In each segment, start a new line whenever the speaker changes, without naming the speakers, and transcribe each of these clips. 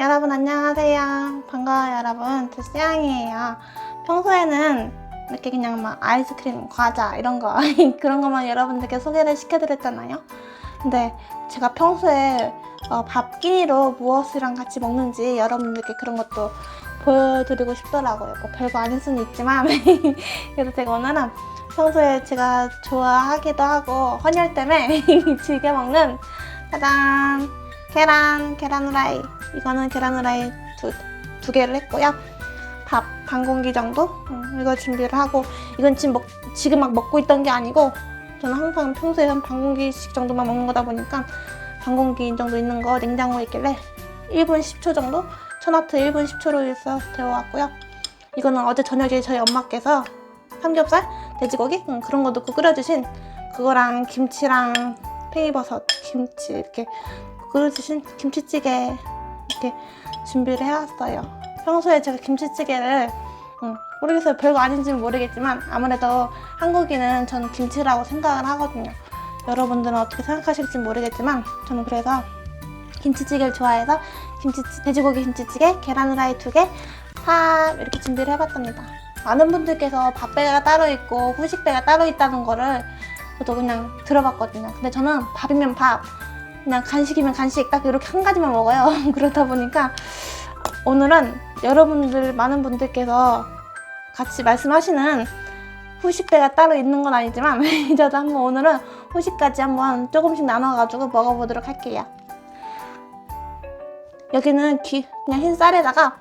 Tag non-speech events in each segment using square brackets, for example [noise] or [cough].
여러분 안녕하세요. 반가워요 여러분. 저 수양이에요. 평소에는 이렇게 그냥 막 아이스크림, 과자 이런 거 [laughs] 그런 것만 여러분들께 소개를 시켜드렸잖아요. 근데 제가 평소에 어, 밥 끼니로 무엇이랑 같이 먹는지 여러분들께 그런 것도 보여드리고 싶더라고요. 뭐 별거 아닐 수는 있지만 [laughs] 그래서 제가 오늘은 평소에 제가 좋아하기도 하고 헌혈 때문에 [laughs] 즐겨 먹는 짜잔 계란 계란 후라이. 이거는 계란 후라이 두, 두 개를 했고요. 밥 반 공기 정도? 음, 이거 준비를 하고. 이건 지금 먹, 지금 막 먹고 있던 게 아니고 저는 항상 평소에 한 반 공기씩 정도만 먹는 거다 보니까 반 공기 정도 있는 거 냉장고에 있길래 1분 10초 정도? 천하트 1분 10초로 해서 데워왔고요. 이거는 어제 저녁에 저희 엄마께서 삼겹살, 돼지고기? 음, 그런 거 넣고 끓여주신 그거랑 김치랑 팽이버섯, 김치 이렇게 끓여주신 김치찌개 이렇게 준비를 해왔어요. 평소에 제가 김치찌개를 음, 모르겠어요. 별거 아닌지는 모르겠지만 아무래도 한국인은 저는 김치라고 생각을 하거든요. 여러분들은 어떻게 생각하실지 모르겠지만 저는 그래서 김치찌개를 좋아해서 김치 돼지고기 김치찌개, 계란 후라이 두 개, 밥 이렇게 준비를 해봤답니다. 많은 분들께서 밥배가 따로 있고 후식배가 따로 있다는 거를 저도 그냥 들어봤거든요. 근데 저는 밥이면 밥, 그냥 간식이면 간식 딱 이렇게 한 가지만 먹어요. [laughs] 그러다 보니까 오늘은 여러분들 많은 분들께서 같이 말씀하시는 후식배가 따로 있는 건 아니지만 [laughs] 저도 한번 오늘은 후식까지 한번 조금씩 나눠가지고 먹어보도록 할게요. 여기는 기, 그냥 흰 쌀에다가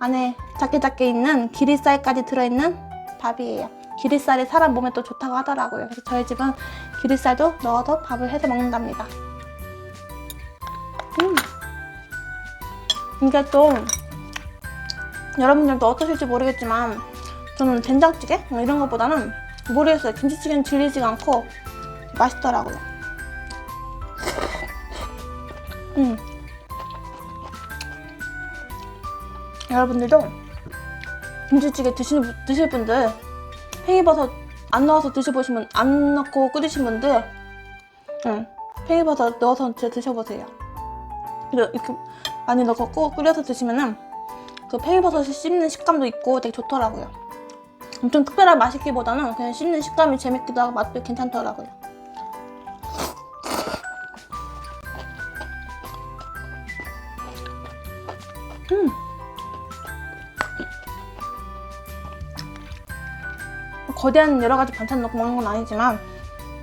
안에 작게 작게 있는 기리쌀까지 들어있는 밥이에요. 기리쌀이 사람 몸에 또 좋다고 하더라고요. 그래서 저희 집은 기리쌀도 넣어서 밥을 해서 먹는답니다. 음. 이게 또 여러분들도 어떠실지 모르겠지만 저는 된장찌개 뭐 이런 것보다는 모르겠어요. 김치찌개는 질리지가 않고 맛있더라고요. [laughs] 음. 여러분들도 김치찌개 드시는 분- 드실 분들 팽이버섯 안 넣어서 드셔보시면 안 넣고 끓이신 분들 응, 팽이버섯 넣어서 드셔보세요. 이렇게 이렇게 많이 넣고 꼭 끓여서 드시면은 그 팽이버섯이 씹는 식감도 있고 되게 좋더라고요. 엄청 특별한 맛이기보다는 그냥 씹는 식감이 재밌기도 하고 맛도 괜찮더라고요. 음. 거대한 여러 가지 반찬 넣고 먹는 건 아니지만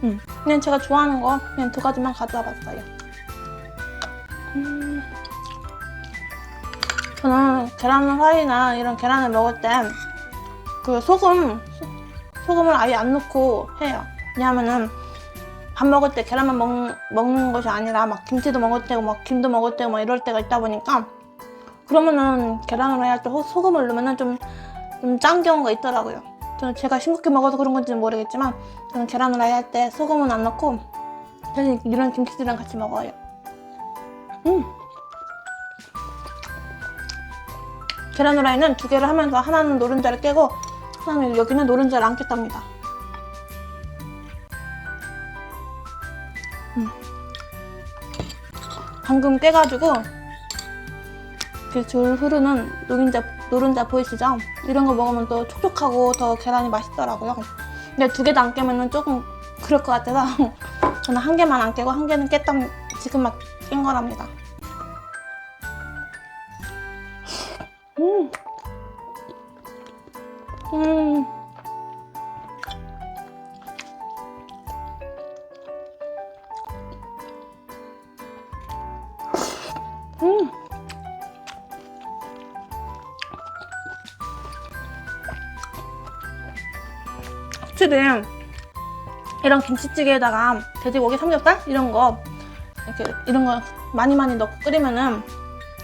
음, 그냥 제가 좋아하는 거 그냥 두 가지만 가져와 봤어요. 음. 저는 계란 후라이나 이런 계란을 먹을 때그 소금 소금을 아예 안 넣고 해요. 왜냐하면은 밥 먹을 때 계란만 먹, 먹는 것이 아니라 막 김치도 먹을 때고 막 김도 먹을 때고 막 이럴 때가 있다 보니까 그러면은 계란 후라이 할때 소금을 넣으면은 좀 좀 짠 경우가 있더라고요. 저는 제가 싱겁게 먹어서 그런 건지는 모르겠지만 저는 계란 후라이 할때 소금은 안 넣고 대신 이런 김치들이랑 같이 먹어요. 음. 계란 후라이는 두 개를 하면서 하나는 노른자를 깨고 하나는 여기는 노른자를 안 깼답니다. 음. 방금 깨가지고 그줄 흐르는 노른자 노른자 보이시죠? 이런 거 먹으면 또 촉촉하고 더 계란이 맛있더라고요. 근데 두 개도 안 깨면은 조금 그럴 것 같아서 [laughs] 저는 한 개만 안 깨고 한 개는 깼다 지금 막 깬 거랍니다. 음. 음. 음. 확실히 이런 김치찌개에다가 돼지고기 삼겹살 이런 거 이렇게 이런 거 많이 많이 넣고 끓이면은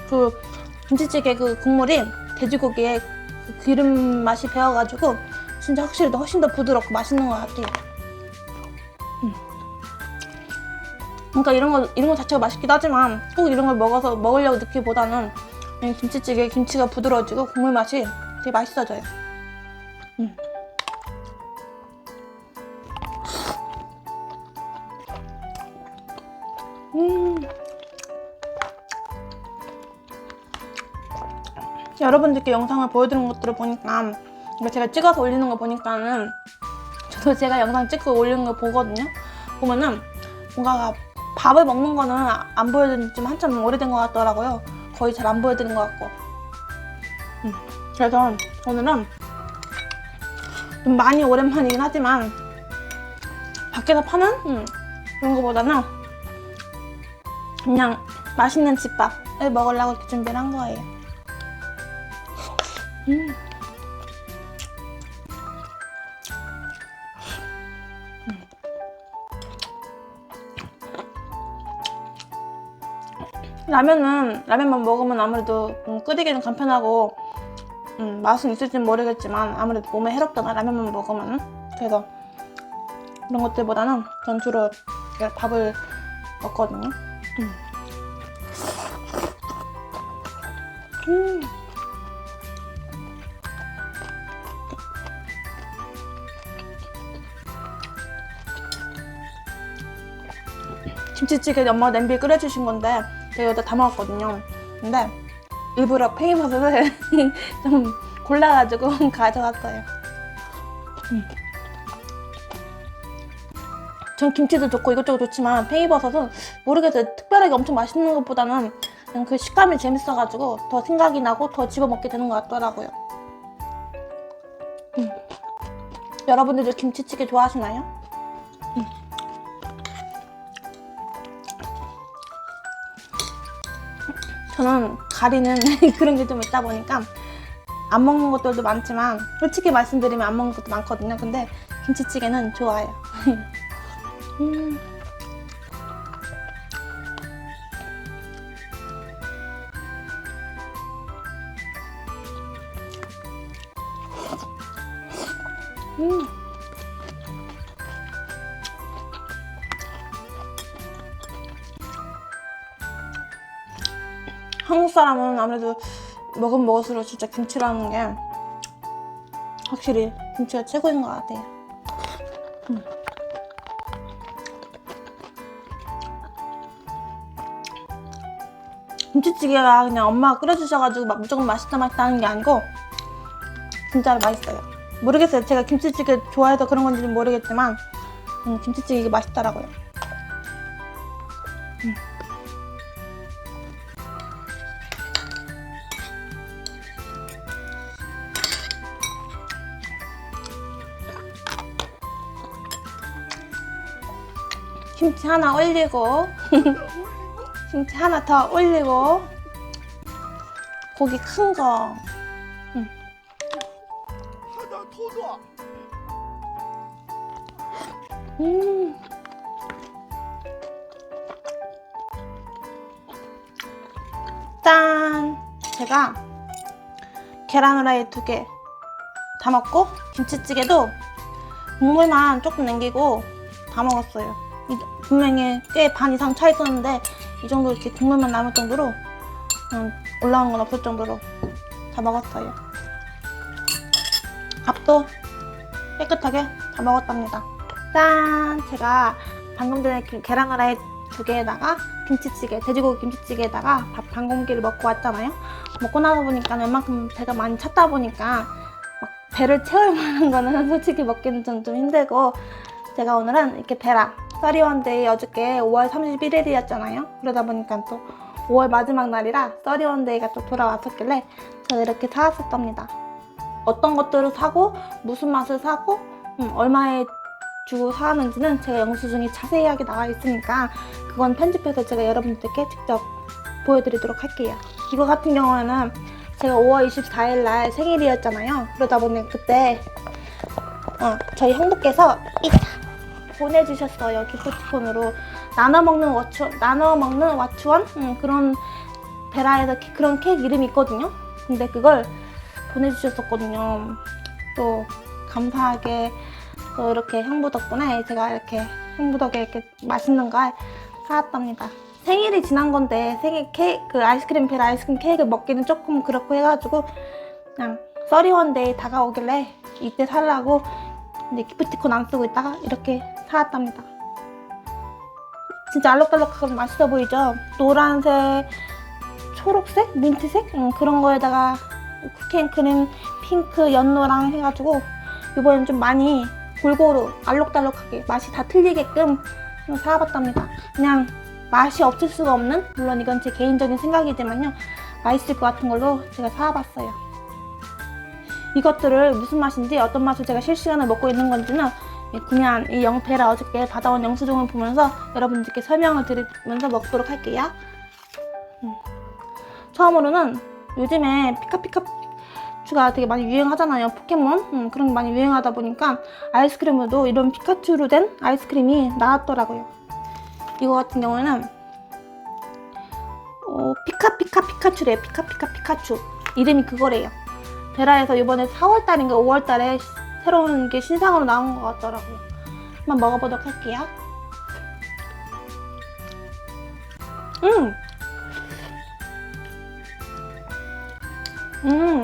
그 김치찌개 그 국물이 돼지고기에 그 기름 맛이 배어가지고 진짜 확실히 더 훨씬 더 부드럽고 맛있는 것 같아요. 음. 그러니까 이런 거 이런 거 자체가 맛있기도 하지만 꼭 이런 걸 먹어서 먹으려고 느끼보다는 그냥 김치찌개 김치가 부드러워지고 국물 맛이 되게 맛있어져요. 음. 음. 여러분들께 영상을 보여드린 것들을 보니까 제가 찍어서 올리는 거 보니까는 저도 제가 영상 찍고 올리는 거 보거든요. 보면은 뭔가 밥을 먹는 거는 안 보여드린 지 한참 오래된 것 같더라고요. 거의 잘 안 보여드린 것 같고. 음, 그래서 오늘은 좀 많이 오랜만이긴 하지만 밖에서 파는 음, 그런 거보다는 그냥 맛있는 집밥을 먹으려고 이렇게 준비를 한 거예요. 음. 라면은 라면만 먹으면 아무래도 음, 끓이기는 간편하고 음, 맛은 있을지 모르겠지만 아무래도 몸에 해롭잖아 라면만 먹으면 그래서 그런 것들보다는 전 주로 밥을 먹거든요. 음. 음. 김치찌개 엄마가 냄비에 끓여주신 건데 제가 여기다 담아왔거든요. 근데 일부러 팽이버섯을 [laughs] 좀 골라가지고 [laughs] 가져왔어요. 음. 전 김치도 좋고 이것저것 좋지만 팽이버섯은 모르겠어요. 특별하게 엄청 맛있는 것보다는 그냥 그 식감이 재밌어가지고 더 생각이 나고 더 집어먹게 되는 것 같더라고요. 음. 여러분들도 김치찌개 좋아하시나요? 저는 가리는 [laughs] 그런 게 좀 있다 보니까 안 먹는 것들도 많지만 솔직히 말씀드리면 안 먹는 것도 많거든요. 근데 김치찌개는 좋아요. [laughs] 음. 음. 사람은 아무래도 먹으면 먹을수록 진짜 김치라는 게 확실히 김치가 최고인 것 같아요. 음. 김치찌개가 그냥 엄마가 끓여주셔가지고 막 무조건 맛있다 맛있다 하는 게 아니고 진짜로 맛있어요. 모르겠어요. 제가 김치찌개 좋아해서 그런 건지는 모르겠지만 음, 김치찌개 이게 맛있더라고요. 하나 올리고 김치 하나 더 올리고 고기 큰 거.
놔.
음. 짠! 제가 계란 후라이 두 개 다 먹고 김치찌개도 국물만 조금 남기고 다 먹었어요. 이- 분명히 꽤 반 이상 차 있었는데 이 정도 이렇게 국물만 남을 정도로 음, 올라온 건 없을 정도로 다 먹었어요. 밥도 깨끗하게 다 먹었답니다. 짠! 제가 방금 전에 그 계란 후라이 두 개에다가 김치찌개, 돼지고기 김치찌개에다가 밥 반 공기를 먹고 왔잖아요. 먹고 나서 보니까 웬만큼 배가 많이 찼다 보니까 막 배를 채울 만한 거는 [laughs] 솔직히 먹기는 좀, 좀 힘들고 제가 오늘은 이렇게 베라 써리원데이 어저께 5월 31일이었잖아요. 그러다 보니까 또 5월 마지막 날이라 써리원데이가 또 돌아왔었길래 저는 이렇게 사왔었답니다. 어떤 것들을 사고 무슨 맛을 사고 음, 얼마에 주고 사왔는지는 제가 영수증이 자세하게 나와 있으니까 그건 편집해서 제가 여러분들께 직접 보여드리도록 할게요. 이거 같은 경우에는 제가 5월 24일 날 생일이었잖아요. 그러다 보니 그때 어, 저희 형부께서 이 보내주셨어요. 기프티콘으로 나눠 먹는 와추 나눠 먹는 와추원 음, 그런 베라에서 키- 그런 케이크 이름이 있거든요. 근데 그걸 보내주셨었거든요. 또 감사하게 또 이렇게 형부 덕분에 제가 이렇게 형부 덕에 이렇게 맛있는 걸 사왔답니다. 생일이 지난 건데 생일 케이크 그 아이스크림 베라 아이스크림 케이크 먹기는 조금 그렇고 해가지고 그냥 써리원데이 다가오길래 이때 살라고 근데 기프티콘 안 쓰고 있다가 이렇게 사왔답니다. 진짜 알록달록하고 맛있어 보이죠? 노란색, 초록색, 민트색 음, 그런 거에다가 쿠키앤크림 핑크 연노랑 해가지고 이번엔 좀 많이 골고루 알록달록하게 맛이 다 틀리게끔 사와봤답니다. 그냥 맛이 없을 수가 없는 물론 이건 제 개인적인 생각이지만요 맛있을 것 같은 걸로 제가 사와봤어요. 이것들을 무슨 맛인지 어떤 맛을 제가 실시간으로 먹고 있는 건지는 예, 그냥 이 영패라 어저께 받아온 영수증을 보면서 여러분들께 설명을 드리면서 먹도록 할게요. 음. 처음으로는 요즘에 피카피카츄가 되게 많이 유행하잖아요. 포켓몬 음, 그런 게 많이 유행하다 보니까 아이스크림으로도 이런 피카츄로 된 아이스크림이 나왔더라고요. 이거 같은 경우에는 어, 피카피카 피카츄래 피카피카 피카츄 이름이 그거래요. 베라에서 이번에 4월달인가 5월달에 새로운 게 신상으로 나온 것 같더라고요. 한번 먹어보도록 할게요. 음! 음!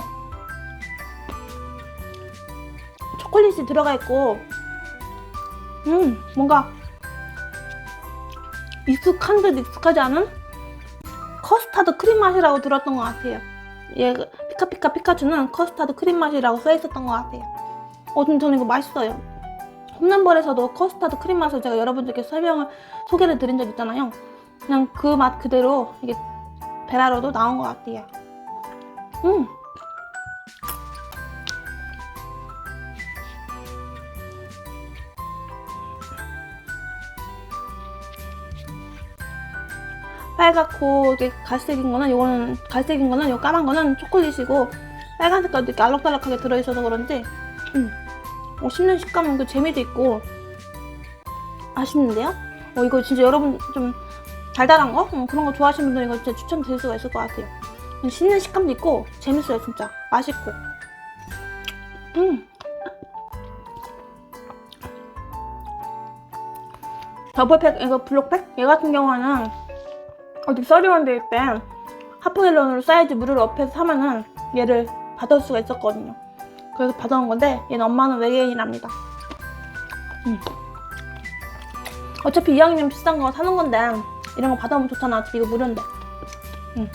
초콜릿이 들어가 있고, 음! 뭔가 익숙한 듯 익숙하지 않은 커스타드 크림 맛이라고 들었던 것 같아요. 얘 피카피카 피카츄는 커스타드 크림 맛이라고 써 있었던 것 같아요. 어, 근데 저는 이거 맛있어요. 홈런볼에서도 커스타드 크림 맛을 제가 여러분들께 설명을 소개를 드린 적 있잖아요. 그냥 그 맛 그대로 이게 베라로도 나온 것 같아요. 음. 빨갛고 이게 갈색인 거는 요거는 갈색인 거는 요 까만 거는 초콜릿이고 빨간 색깔도 이렇게 알록달록하게 들어있어서 그런지 음. 어, 씹는 식감은 그 재미도 있고 아쉽는데요? 어 이거 진짜 여러분 좀 달달한 거? 어, 그런 거 좋아하시는 분들 이거 진짜 추천드릴 수가 있을 것 같아요 씹는 식감도 있고 재밌어요 진짜 맛있고 음 더블팩 이거 블록팩 얘 같은 경우는 어디 써리원 데일 때 하프갤런으로 사이즈 무료로 업해서 사면은 얘를 받을 수가 있었거든요. 그래서 받아온 건데 얘는 엄마는 외계인이랍니다. 음. 어차피 이왕이면 비싼 거 사는 건데 이런 거 받아오면 좋잖아. 어차피 이거 무료인데. 음.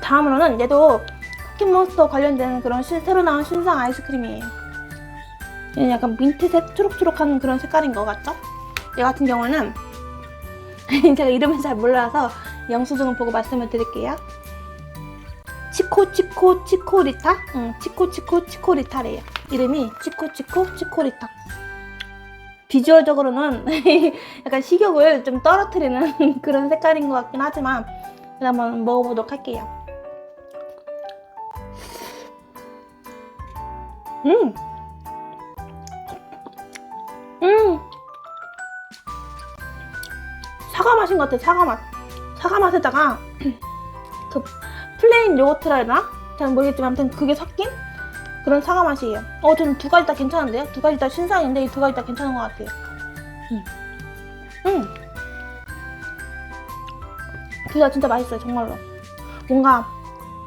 다음으로는 얘도 포켓몬스터 관련된 그런 신- 새로 나온 신상 아이스크림이에요. 얘는 약간 민트색 초록초록한 그런 색깔인 것 같죠? 얘 같은 경우는 [laughs] 제가 이름을 잘 몰라서 영수증을 보고 말씀을 드릴게요. 치코 치코 치코리타? 응, 치코 치코 치코리타래요. 이름이 치코 치코 치코리타. 비주얼적으로는 [laughs] 약간 식욕을 좀 떨어뜨리는 [laughs] 그런 색깔인 것 같긴 하지만 한번 먹어보도록 할게요. 음, 음, 사과 맛인 것 같아 사과 맛 사과 맛에다가 [clears throat] 그 플레인 요거트라 해야 되나? 잘 모르겠지만 아무튼 그게 섞인 그런 사과 맛이에요 어 저는 두 가지 다 괜찮은데요? 두 가지 다 신상인데 이 두 가지 다 괜찮은 것 같아요 음. 음. 둘 다 진짜 맛있어요 정말로 뭔가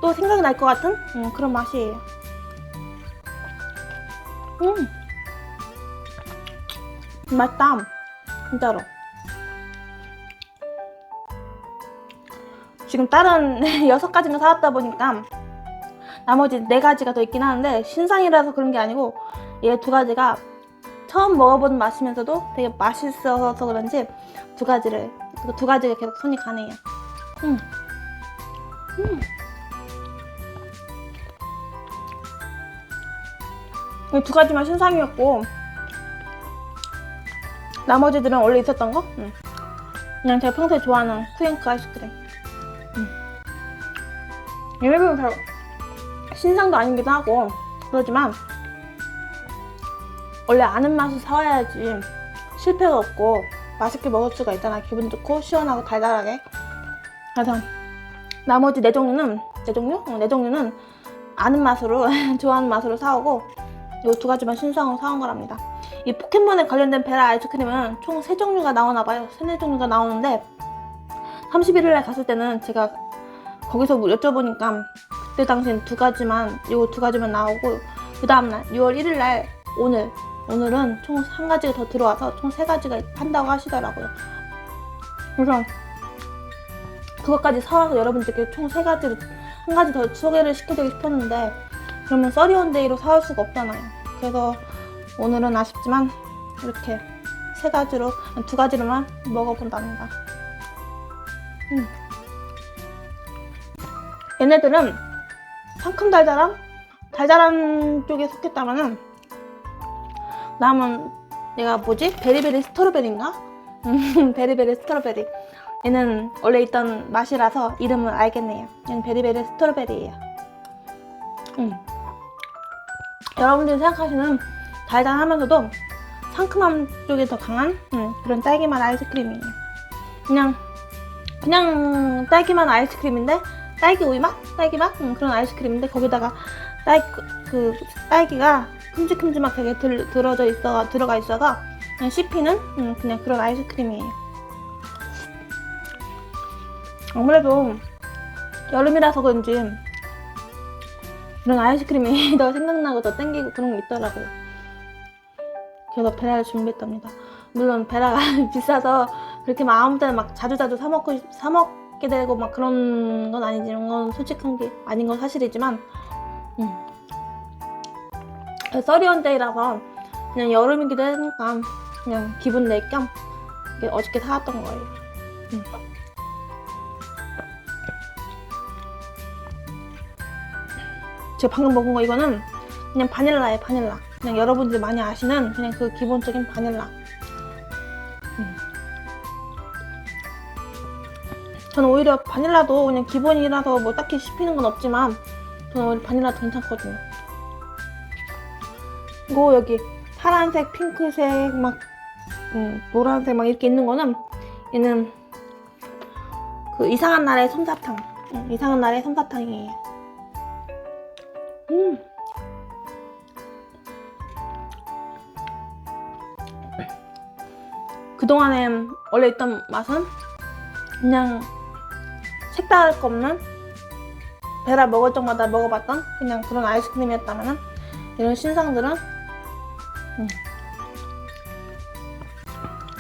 또 생각이 날 것 같은 음, 그런 맛이에요 음 맛있다 진짜로 지금 다른 [laughs] 여섯 가지만 사왔다 보니까 나머지 네 가지가 더 있긴 하는데 신상이라서 그런 게 아니고 얘 두 가지가 처음 먹어본 맛이면서도 되게 맛있어서 그런지 두 가지를 그두 가지가 계속 손이 가네요. 음. 음. 이두 가지만 신상이었고 나머지들은 원래 있었던 거? 음. 그냥 제가 평소에 좋아하는 쿠앤크 아이스크림. 얘네들은 잘 신상도 아니기도 하고. 그러지만 원래 아는 맛을 사와야지 실패가 없고 맛있게 먹을 수가 있잖아. 기분 좋고 시원하고 달달하게. 그래서 나머지 네 종류는 네 종류? 어, 네 종류는 아는 맛으로 [laughs] 좋아하는 맛으로 사오고 이 두 가지만 신상으로 사온 거랍니다. 이 포켓몬에 관련된 베라 아이스크림은 총 세 종류가 나오나 봐요. 세네 종류가 나오는데 31일날 갔을 때는 제가 거기서 뭐 여쭤보니까 그때 당시엔 두 가지만 요두 가지만 나오고 그 다음날 6월 1일날 오늘 오늘은 총 한 가지가 더 들어와서 총 세 가지가 한다고 하시더라고요. 그래서 그것까지 사와서 여러분들께 총 세 가지를 한 가지 더 소개를 시켜드리고 싶었는데 그러면 써리원데이로 사올 수가 없잖아요. 그래서 오늘은 아쉽지만 이렇게 세 가지로 두 가지로만 먹어본답니다. 음. 얘네들은 상큼 달달한 달달한 쪽에 속했다면은 남은 얘가 뭐지 베리베리 스트로베리인가? 음, [laughs] 베리베리 스트로베리. 얘는 원래 있던 맛이라서 이름을 알겠네요. 얘는 베리베리 스트로베리예요. 음. 여러분들이 생각하시는 달달하면서도 상큼함 쪽이 더 강한 음, 그런 딸기맛 아이스크림이에요. 그냥 그냥 딸기맛 아이스크림인데 딸기 우유 맛, 딸기 맛 음, 그런 아이스크림인데 거기다가 딸, 그 딸기가 큼직큼직하게 들, 들어져 있어 들어가 있어서 그냥 씹히는 음, 그냥 그런 아이스크림이에요. 아무래도 여름이라서 그런지 이런 아이스크림이 [laughs] 더 생각나고 더 땡기고 그런 게 있더라고요. 그래서 베라를 준비했답니다. 물론 베라가 [laughs] 비싸서 그렇게 막 아무 때나 막 자주자주 사 먹고 사먹 게 되고 막 그런 건 아니지만 건 솔직한 게 아닌 건 사실이지만 음. 써리원데이라서 그냥 여름이기도 하니까 그냥 기분 낼 겸 어저께 사왔던 거예요. 음. 제가 방금 먹은 거 이거는 그냥 바닐라예요 바닐라 그냥 여러분들이 많이 아시는 그냥 그 기본적인 바닐라 저는 오히려 바닐라도 그냥 기본이라서 뭐 딱히 씹히는 건 없지만 저는 오히려 바닐라도 괜찮거든요. 그리고 여기 파란색, 핑크색, 막 음, 노란색 막 이렇게 있는 거는 얘는 그 이상한 나라의 솜사탕. 음, 이상한 나라의 솜사탕이에요. 음. 그동안에 원래 있던 맛은 그냥 색다를 거 없는 베라 먹을 적마다 먹어봤던 그냥 그런 아이스크림이었다면 이런 신상들은 음.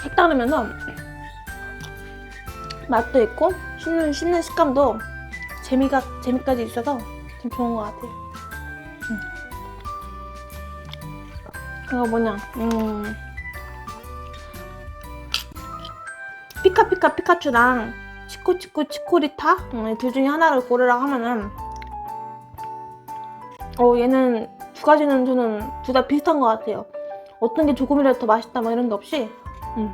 색다르면서 맛도 있고 씹는, 씹는 식감도 재미가 재미까지 있어서 좀 좋은 것 같아요. 음. 이거 뭐냐? 음. 피카피카 피카츄랑 치코치코 치코리타 음, 둘 중에 하나를 고르라고 하면은 어 얘는 두 가지는 저는 둘 다 비슷한 것 같아요. 어떤 게 조금이라도 더 맛있다 막 이런 게 없이. 음.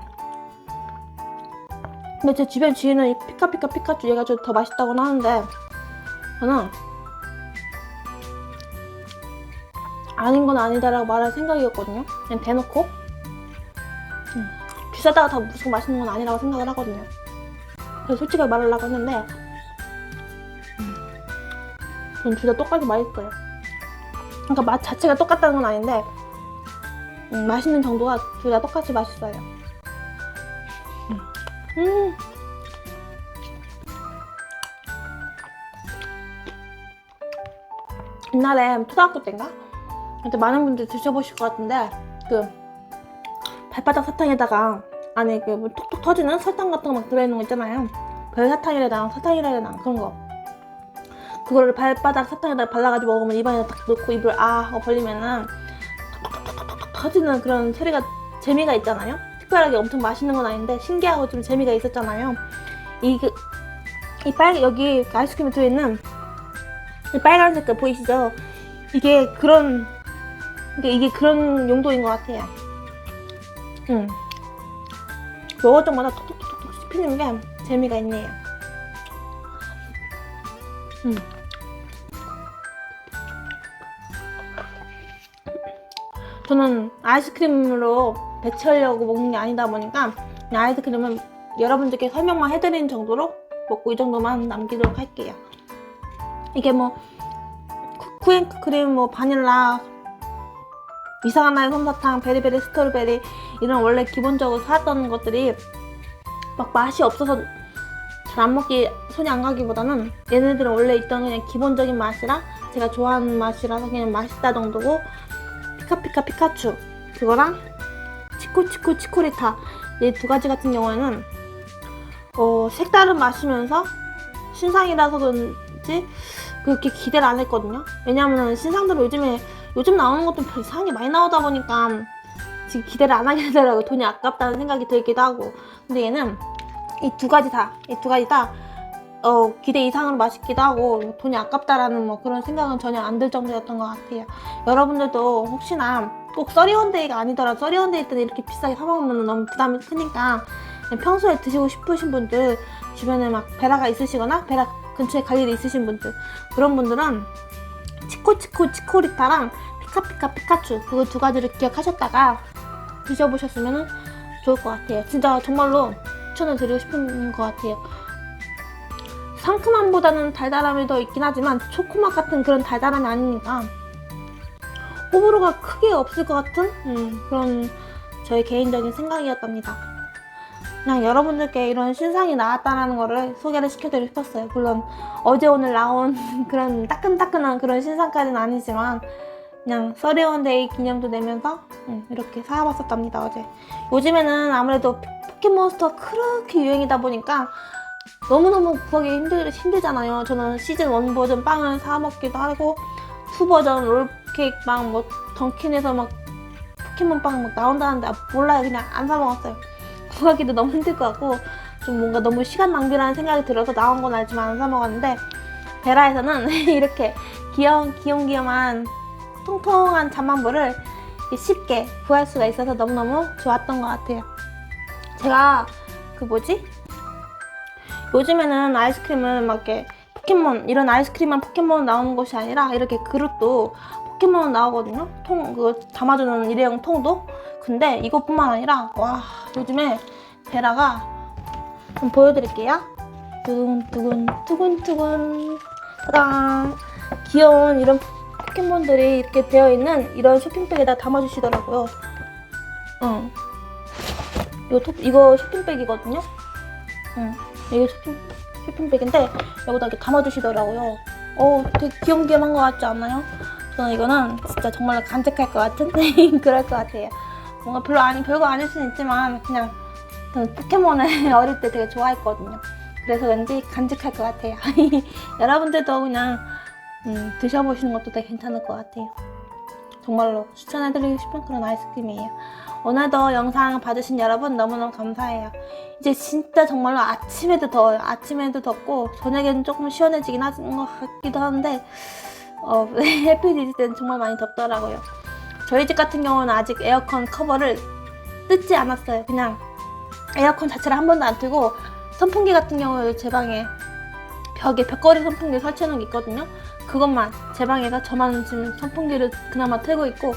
근데 제 주변 지인은 이 피카피카 피카츄 얘가 좀 더 맛있다고 하는데 저는 아닌 건 아니다라고 말할 생각이었거든요. 그냥 대놓고 음. 비싸다가 다 무슨 맛있는 건 아니라고 생각을 하거든요. 그래서 솔직하게 말하려고 했는데 음. 전둘다 똑같이 맛있어요. 그러니까 맛 자체가 똑같다는 건 아닌데 음, 맛있는 정도가 둘 다 똑같이 맛있어요. 음. 음. 옛날에 초등학교 때인가? 그때 많은 분들 드셔보실 것 같은데 그 발바닥 사탕에다가 안에 그 뭐 톡톡 터지는 설탕 같은 거 막 들어있는 거 있잖아요. 별 사탕이라 나 사탕이라 해야 되나 그런 거. 그거를 발바닥 사탕에다 발라가지고 먹으면 입안에 딱 넣고 입을 아 하고 벌리면은 터지는 그런 소리가 재미가 있잖아요. 특별하게 엄청 맛있는 건 아닌데 신기하고 좀 재미가 있었잖아요. 이, 그, 이 빨, 여기 아이스크림에 들어있는 이 빨간 색 깔 보이시죠? 이게 그런, 이게, 이게 그런 용도인 것 같아요. 음. 먹을 때마다 톡톡톡톡 씹히는 게 재미가 있네요. 음. 저는 아이스크림으로 배치하려고 먹는 게 아니다 보니까 아이스크림은 여러분들께 설명만 해드리는 정도로 먹고 이 정도만 남기도록 할게요. 이게 뭐 쿠- 쿠앤크 크림, 뭐 바닐라, 이상한 나의 솜사탕, 베리베리 스트로베리 이런 원래 기본적으로 사왔던 것들이 막 맛이 없어서 잘 안 먹기 손이 안 가기보다는 얘네들은 원래 있던 그냥 기본적인 맛이라 제가 좋아하는 맛이라서 그냥 맛있다 정도고 피카피카 피카츄 그거랑 치코치코 치코리타 이 두 가지 같은 경우에는 어, 색다른 맛이면서 신상이라서 그런지 그렇게 기대를 안 했거든요. 왜냐면은 신상들은 요즘에 요즘 나오는 것도 별 이상하게 많이 나오다 보니까 지금 기대를 안 하게 되더라고. 돈이 아깝다는 생각이 들기도 하고. 근데 얘는 이 두 가지 다, 이 두 가지 다, 어, 기대 이상으로 맛있기도 하고, 돈이 아깝다라는 뭐 그런 생각은 전혀 안 들 정도였던 것 같아요. 여러분들도 혹시나 꼭 써리원데이가 아니더라도 써리원데이 때는 이렇게 비싸게 사 먹으면 너무 부담이 크니까 평소에 드시고 싶으신 분들, 주변에 막 베라가 있으시거나 베라 근처에 갈 일이 있으신 분들, 그런 분들은 치코치코 치코리타랑 피카피카 피카츄 그거 두 가지를 기억하셨다가 드셔보셨으면 좋을 것 같아요. 진짜 정말로 추천을 드리고 싶은 것 같아요. 상큼함보다는 달달함이 더 있긴 하지만 초코맛 같은 그런 달달함이 아니니까 호불호가 크게 없을 것 같은 음, 그런 저의 개인적인 생각이었답니다. 그냥 여러분들께 이런 신상이 나왔다는 거를 소개를 시켜드리고 싶었어요. 물론 어제 오늘 나온 [laughs] 그런 따끈따끈한 그런 신상까지는 아니지만 그냥 서리원데이 기념도 내면서 음, 이렇게 사와봤었답니다 어제. 요즘에는 아무래도 포켓몬스터 그렇게 유행이다 보니까 너무너무 구하기 힘들, 힘들잖아요. 저는 시즌 1 버전 빵을 사 먹기도 하고 2 버전 롤케이크 빵, 뭐 던킨에서 막 포켓몬 빵 막 나온다는데 아, 몰라요. 그냥 안 사 먹었어요. 구하기도 너무 힘들 것 같고 좀 뭔가 너무 시간 낭비라는 생각이 들어서 나온 건 알지만 안 사 먹었는데 베라에서는 [laughs] 이렇게 귀여운 귀염귀염한 통통한 잠만보를 쉽게 구할 수가 있어서 너무너무 좋았던 것 같아요. 제가 그 뭐지? 요즘에는 아이스크림은 막 이렇게 포켓몬 이런 아이스크림만 포켓몬 나오는 것이 아니라 이렇게 그릇도 포켓몬 나오거든요. 통 그거 담아주는 일회용 통도. 근데 이것뿐만 아니라 와 요즘에 베라가 좀 보여드릴게요. 두근두근 두근두근 짜잔 귀여운 이런 포켓몬들이 이렇게 되어 있는 이런 쇼핑백에다 담아주시더라고요. 응. 이거, 톱- 이거 쇼핑백이거든요. 응. 이게 쇼핑, 쇼핑백인데 여기다 이렇게 담아주시더라고요. 어, 되게 귀염귀염한 것 같지 않아요? 저는 이거는 진짜 정말로 간직할 것 같은 [laughs] 그럴 것 같아요. 뭔가 별로 아니 별거 아닐 수는 있지만 그냥 저는 포켓몬을 [laughs] 어릴 때 되게 좋아했거든요. 그래서 왠지 간직할 것 같아요. [laughs] 여러분들도 그냥 음, 드셔보시는 것도 되게 괜찮을 것 같아요. 정말로 추천해드리고 싶은 그런 아이스크림이에요. 오늘도 영상 봐주신 여러분 너무너무 감사해요. 이제 진짜 정말로 아침에도 더워요. 아침에도 덥고 저녁에는 조금 시원해지긴 하는 것 같기도 한데 어, [laughs] 햇빛이 있을 때는 정말 많이 덥더라고요. 저희 집 같은 경우는 아직 에어컨 커버를 뜯지 않았어요. 그냥 에어컨 자체를 한 번도 안 틀고 선풍기 같은 경우에 제 방에 벽에 벽걸이 선풍기 설치해 놓은 게 있거든요. 그것만 제 방에서 저만 지금 선풍기를 그나마 틀고 있고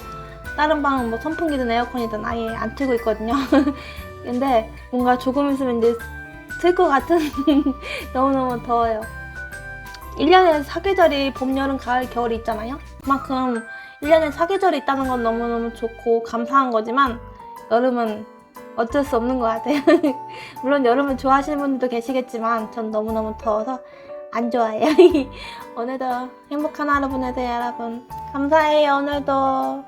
다른 방은 뭐 선풍기든 에어컨이든 아예 안 틀고 있거든요. [laughs] 근데 뭔가 조금 있으면 이제 틀 것 같은 [laughs] 너무너무 더워요. 1년에 사계절이 봄, 여름, 가을, 겨울이 있잖아요. 그만큼 1년에 사계절이 있다는 건 너무너무 좋고 감사한 거지만 여름은 어쩔 수 없는 것 같아요. [laughs] 물론 여름을 좋아하시는 분들도 계시겠지만 전 너무너무 더워서 안 좋아해요. [laughs] 오늘도 행복한 하루 보내세요, 여러분. 감사해요, 오늘도.